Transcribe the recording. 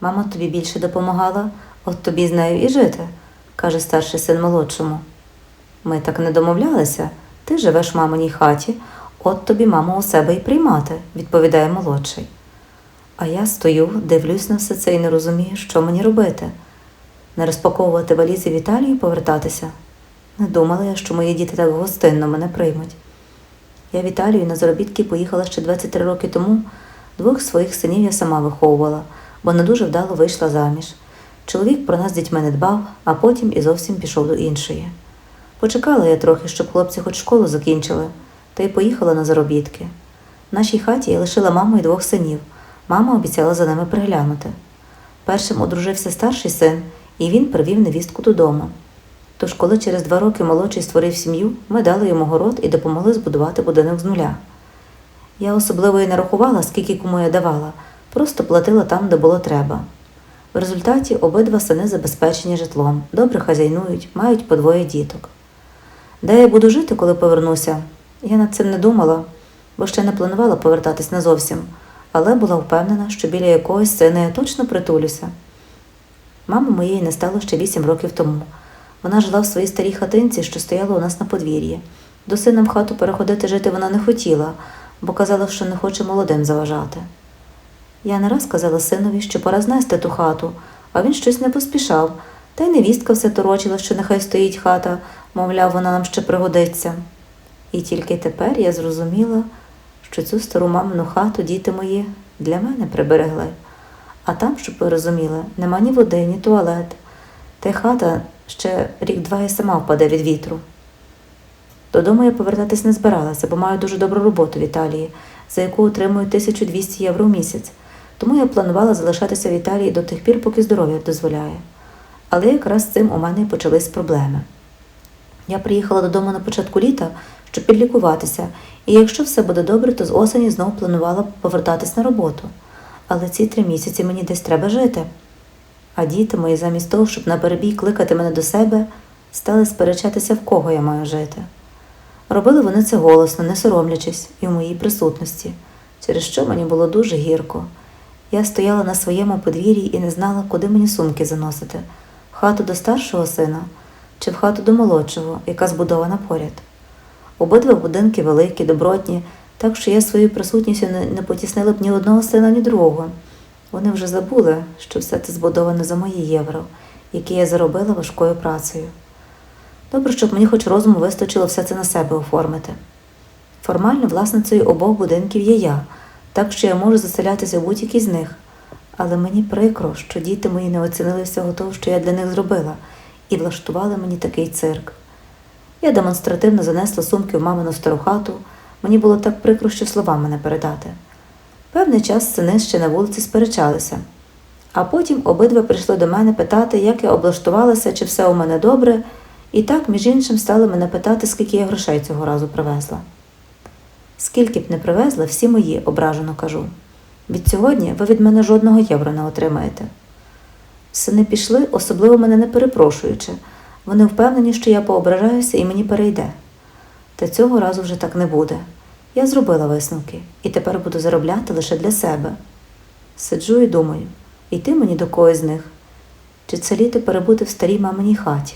Мама тобі більше допомагала, от тобі з нею і жити, каже старший син молодшому. Ми так не домовлялися. Ти живеш в маминій хаті, от тобі маму у себе і приймати, відповідає молодший. А я стою, дивлюсь на все це і не розумію, що мені робити. Не розпаковувати валізи в Італію і повертатися. Не думала я, що мої діти так гостинно мене приймуть. Я в Італію на заробітки поїхала ще 23 роки тому. Двох своїх синів я сама виховувала, бо не дуже вдало вийшла заміж. Чоловік про нас з дітьми не дбав, а потім і зовсім пішов до іншої. Почекала я трохи, щоб хлопці хоч школу закінчили, та й поїхала на заробітки. В нашій хаті я лишила маму і двох синів. Мама обіцяла за ними приглянути. Першим одружився старший син, і він привів невістку додому. Тож, коли через два роки молодший створив сім'ю, ми дали йому город і допомогли збудувати будинок з нуля. Я особливо і не рахувала, скільки кому я давала, просто платила там, де було треба. В результаті обидва сини забезпечені житлом, добре хазяйнують, мають по двоє діток. Де я буду жити, коли повернуся? Я над цим не думала, бо ще не планувала повертатись назовсім, але була впевнена, що біля якогось сина я точно притулюся. Мами моєї не стало ще вісім років тому. Вона жила в своїй старій хатинці, що стояла у нас на подвір'ї. До сина в хату переходити жити вона не хотіла, бо казала, що не хоче молодим заважати. Я не раз казала синові, що пора знести ту хату, а він щось не поспішав, та й невістка все торочила, що нехай стоїть хата, мовляв, вона нам ще пригодиться. І тільки тепер я зрозуміла, що цю стару мамину хату діти мої для мене приберегли. А там, щоб ви розуміли, нема ні води, ні туалет. Та й хата ще рік-два і сама впаде від вітру. Додому я повертатись не збиралася, бо маю дуже добру роботу в Італії, за яку отримую 1200 євро в місяць. Тому я планувала залишатися в Італії до тих пір, поки здоров'я дозволяє. Але якраз з цим у мене почались проблеми. Я приїхала додому на початку літа, щоб підлікуватися, і якщо все буде добре, то з осені знову планувала повертатись на роботу. Але ці три місяці мені десь треба жити. А діти мої, замість того, щоб на перебій кликати мене до себе, стали сперечатися, в кого я маю жити. Робили вони це голосно, не соромлячись, і в моїй присутності, через що мені було дуже гірко. Я стояла на своєму подвір'ї і не знала, куди мені сумки заносити в хату до старшого сина чи в хату до молодшого, яка збудована поряд. Обидва будинки великі, добротні, так що я своєю присутністю не, потіснила б ні одного сина, ні другого. Вони вже забули, що все це збудовано за мої євро, які я заробила важкою працею. Добре, щоб мені хоч розуму вистачило все це на себе оформити. Формально власницею обох будинків є я, так що я можу заселятися в будь-який з них. Але мені прикро, що діти мої не оцінили всього того, що я для них зробила, і влаштували мені такий цирк. Я демонстративно занесла сумки в мамину стару хату. Мені було так прикро, що словами не передати. Певний час сини ще на вулиці сперечалися, а потім обидва прийшли до мене питати, як я облаштувалася, чи все у мене добре, і так, між іншим, стали мене питати, скільки я грошей цього разу привезла. Скільки б не привезла, всі мої, ображено кажу. Від сьогодні ви від мене жодного євро не отримаєте. Сини пішли, особливо мене не перепрошуючи. Вони впевнені, що я поображаюся і мені перейде. Та цього разу вже так не буде. Я зробила висновки і тепер буду заробляти лише для себе. Сиджу і думаю, йти мені до когось з них, чи це літо перебути в старій маминій хаті.